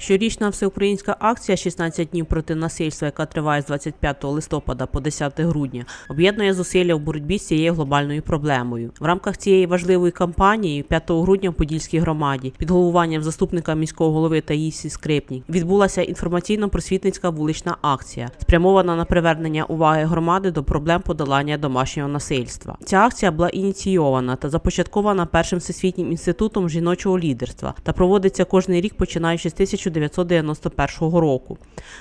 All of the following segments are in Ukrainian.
Щорічна всеукраїнська акція «16 днів проти насильства, яка триває з 25 листопада по 10 грудня, об'єднує зусилля в боротьбі з цією глобальною проблемою. В рамках цієї важливої кампанії 5 грудня в Подільській громаді під головуванням заступника міського голови Таїсі Скрипнік відбулася інформаційно-просвітницька вулична акція, спрямована на привернення уваги громади до проблем подолання домашнього насильства. Ця акція була ініційована та започаткована першим всесвітнім інститутом жіночого лідерства та проводиться кожний рік, починаючи з 1991 року.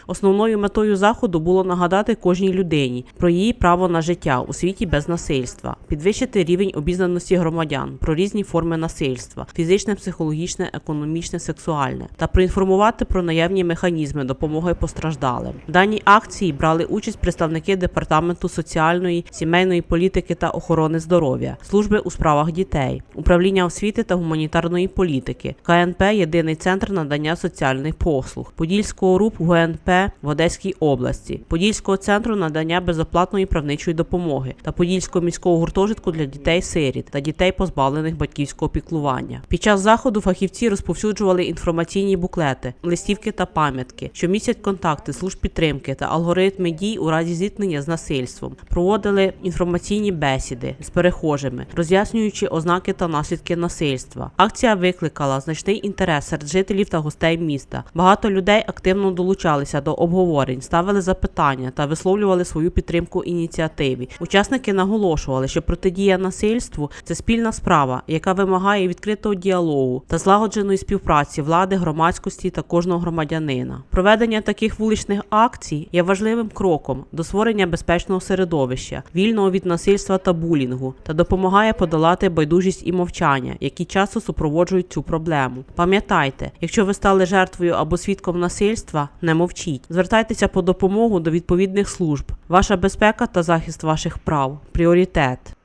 Основною метою заходу було нагадати кожній людині про її право на життя у світі без насильства, підвищити рівень обізнаності громадян про різні форми насильства фізичне, психологічне, економічне, сексуальне та проінформувати про наявні механізми допомоги постраждалим. В даній акції брали участь представники департаменту соціальної, сімейної політики та охорони здоров'я, служби у справах дітей, управління освіти та гуманітарної політики, КНП Єдиний центр надання соціальних послуг, Подільського РУП ГУНП в Одеській області, Подільського центру надання безоплатної правничої допомоги та Подільського міського гуртожитку для дітей-сиріт та дітей, позбавлених батьківського піклування. Під час заходу фахівці розповсюджували інформаційні буклети, листівки та пам'ятки, що містять контакти служб підтримки та алгоритми дій у разі зіткнення з насильством. Проводили інформаційні бесіди з перехожими, роз'яснюючи ознаки та наслідки насильства. Акція викликала значний інтерес серед жителів та гостей міста. Багато людей активно долучалися до обговорень, ставили запитання та висловлювали свою підтримку ініціативі. Учасники наголошували, що протидія насильству це спільна справа, яка вимагає відкритого діалогу та злагодженої співпраці влади, громадськості та кожного громадянина. Проведення таких вуличних акцій є важливим кроком до створення безпечного середовища, вільного від насильства та булінгу, та допомагає подолати байдужість і мовчання, які часто супроводжують цю проблему. Пам'ятайте, якщо ви стали жертвою або свідком насильства, не мовчіть. Звертайтеся по допомогу до відповідних служб. Ваша безпека та захист ваших прав пріоритет.